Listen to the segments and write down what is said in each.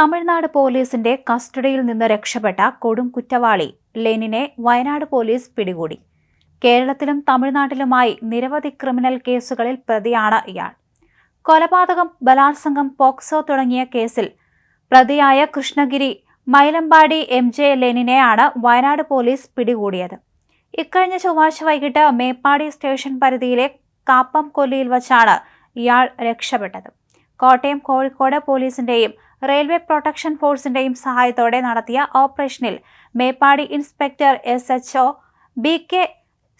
തമിഴ്നാട് പോലീസിന്റെ കസ്റ്റഡിയിൽ നിന്ന് രക്ഷപ്പെട്ട കൊടും കുറ്റവാളി ലെനിനെ വയനാട് പോലീസ് പിടികൂടി. കേരളത്തിലും തമിഴ്നാട്ടിലുമായി നിരവധി ക്രിമിനൽ കേസുകളിൽ പ്രതിയാണ് ഇയാൾ. കൊലപാതകം ബലാത്സംഗം പോക്സോ തുടങ്ങിയ കേസിൽ പ്രതിയായ കൃഷ്ണഗിരി മൈലമ്പാടി എം ജെ ലെനിനെയാണ് വയനാട് പോലീസ് പിടികൂടിയത്. ഇക്കഴിഞ്ഞ ചൊവ്വാഴ്ച വൈകിട്ട് മേപ്പാടി സ്റ്റേഷൻ പരിധിയിലെ കാപ്പം കൊല്ലിയിൽ വച്ചാണ് ഇയാൾ രക്ഷപ്പെട്ടത്. കോട്ടയം കോഴിക്കോട് പോലീസിന്റെയും റെയിൽവേ പ്രൊട്ടക്ഷൻ ഫോഴ്സിന്റെയും സഹായത്തോടെ നടത്തിയ ഓപ്പറേഷനിൽ Meppadi inspector S H O B K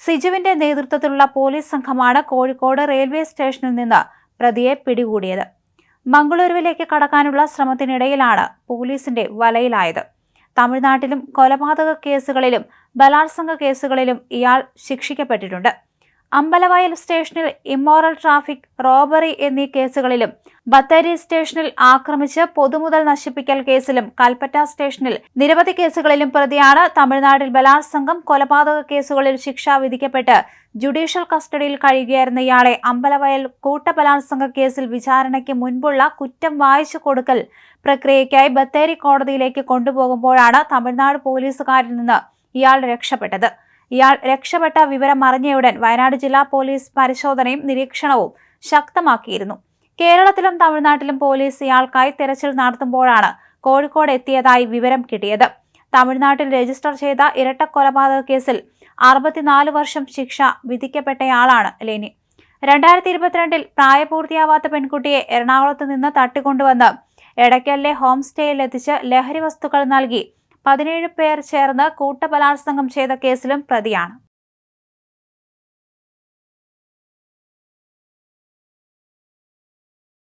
സിജുവിന്റെ നേതൃത്വത്തിലുള്ള പോലീസ് സംഘമാണ് കോഴിക്കോട് റെയിൽവേ സ്റ്റേഷനിൽ നിന്ന് പ്രതിയെ പിടികൂടിയത്. മംഗളൂരുവിലേക്ക് കടക്കാനുള്ള ശ്രമത്തിനിടയിലാണ് പോലീസിന്റെ വലയിലായത്. തമിഴ്നാട്ടിലും കൊലപാതക കേസുകളിലും ബലാത്സംഗ കേസുകളിലും ഇയാൾ ശിക്ഷിക്കപ്പെട്ടിട്ടുണ്ട്. അമ്പലവയൽ സ്റ്റേഷനിൽ ഇമ്മോറൽ ട്രാഫിക് റോബറി എന്നീ കേസുകളിലും ബത്തേരി സ്റ്റേഷനിൽ ആക്രമിച്ച് പൊതുമുതൽ നശിപ്പിക്കൽ കേസിലും കൽപ്പറ്റ സ്റ്റേഷനിൽ നിരവധി കേസുകളിലും പ്രതിയാണ് തമിഴ്നാട്ടിൽ ബലാത്സംഗം കൊലപാതക കേസുകളിൽ ശിക്ഷ വിധിക്കപ്പെട്ട് ജുഡീഷ്യൽ കസ്റ്റഡിയിൽ കഴിയുകയായിരുന്ന ഇയാളെ അമ്പലവയൽ കൂട്ടബലാത്സംഗ കേസിൽ വിചാരണയ്ക്ക് മുൻപുള്ള കുറ്റം വായിച്ചു കൊടുക്കൽ പ്രക്രിയയ്ക്കായി ബത്തേരി കോടതിയിലേക്ക് കൊണ്ടുപോകുമ്പോഴാണ് തമിഴ്നാട് പോലീസുകാരിൽ നിന്ന് ഇയാൾ രക്ഷപ്പെട്ടത്. ഇയാൾ രക്ഷപ്പെട്ട വിവരം അറിഞ്ഞയുടൻ വയനാട് ജില്ലാ പോലീസ് പരിശോധനയും നിരീക്ഷണവും ശക്തമാക്കിയിരുന്നു. കേരളത്തിലും തമിഴ്നാട്ടിലും പോലീസ് ഇയാൾക്കായി തെരച്ചിൽ നടത്തുമ്പോഴാണ് കോഴിക്കോട് എത്തിയതായി വിവരം കിട്ടിയത്. തമിഴ്നാട്ടിൽ രജിസ്റ്റർ ചെയ്ത ഇരട്ട കൊലപാതക കേസിൽ അറുപത്തിനാല് വർഷം ശിക്ഷ വിധിക്കപ്പെട്ടയാളാണ് ലെനി. രണ്ടായിരത്തി ഇരുപത്തിരണ്ടിൽ പ്രായപൂർത്തിയാവാത്ത പെൺകുട്ടിയെ എറണാകുളത്ത് നിന്ന് തട്ടിക്കൊണ്ടുവന്ന് എടയ്ക്കലിലെ ഹോം സ്റ്റേയിൽ എത്തിച്ച് ലഹരി വസ്തുക്കൾ നൽകി പതിനേഴ് പേർ ചേർന്ന് കൂട്ടബലാത്സംഗം ചെയ്ത കേസിലും പ്രതിയാണ്